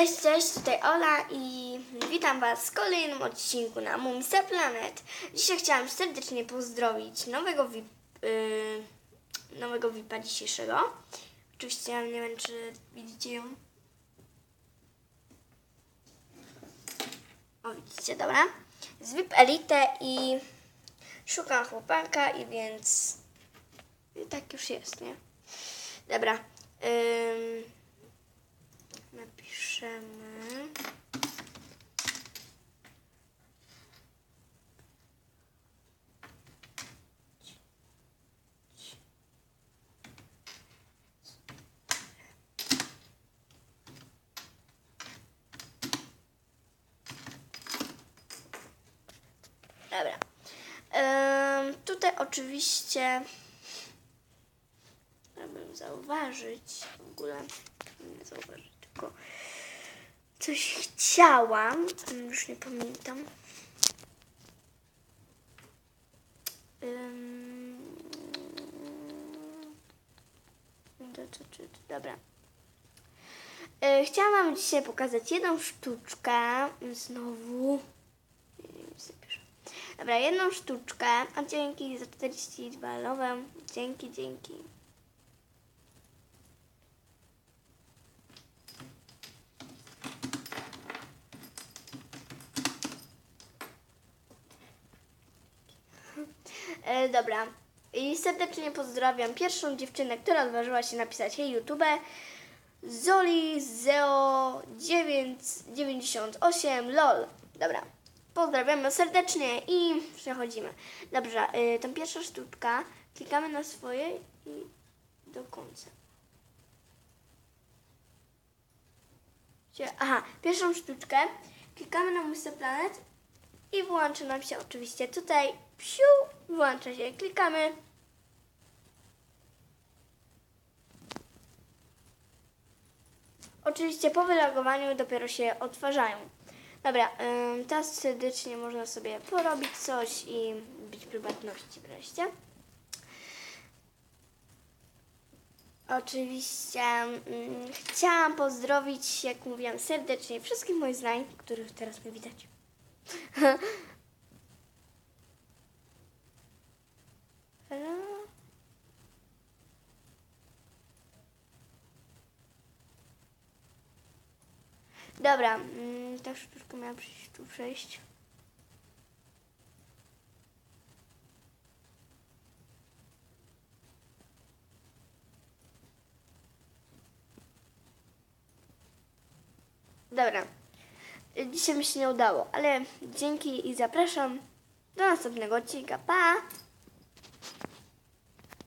Cześć, cześć, tutaj Ola i witam Was w kolejnym odcinku na Mumisa Planet. Dzisiaj chciałam serdecznie pozdrowić nowego VIP, yy, nowego VIPa dzisiejszego. Oczywiście ja nie wiem, czy widzicie ją. O, widzicie, dobra. Z VIP Elite i szukam chłopaka i więc i tak już jest, nie? Dobra. Ym, napiszemy. Dobra. Tutaj oczywiście chciałabym zauważyć w ogóle, nie zauważyć, coś chciałam, mm, już nie pamiętam. Dobra. E, Chciałam Wam dzisiaj pokazać jedną sztuczkę. Znowu. Co piszę. Dobra, jedną sztuczkę. A dzięki za 40 balowe. Dzięki, dzięki. E, dobra. I serdecznie pozdrawiam pierwszą dziewczynę, która odważyła się napisać Hej YouTube. Zoli Zeo 998 LOL. Dobra. Pozdrawiamy serdecznie i przechodzimy. Dobrze, y, tą pierwsza sztuczka. Klikamy na swoje i do końca. Aha, pierwszą sztuczkę. Klikamy na Musa Planet i włączy nam się oczywiście tutaj. Psiu, włącza się. Klikamy. Oczywiście po wylogowaniu dopiero się odtwarzają. Dobra, ym, teraz serdecznie można sobie porobić coś i być prywatności wreszcie. Oczywiście mm, chciałam pozdrowić, jak mówiłam, serdecznie wszystkich moich znajomych, których teraz nie widać. Dobra, mm, ta sztuczka miała przyjść tu przejść. Dobra. Dzisiaj mi się nie udało, ale dzięki i zapraszam do następnego odcinka. Pa!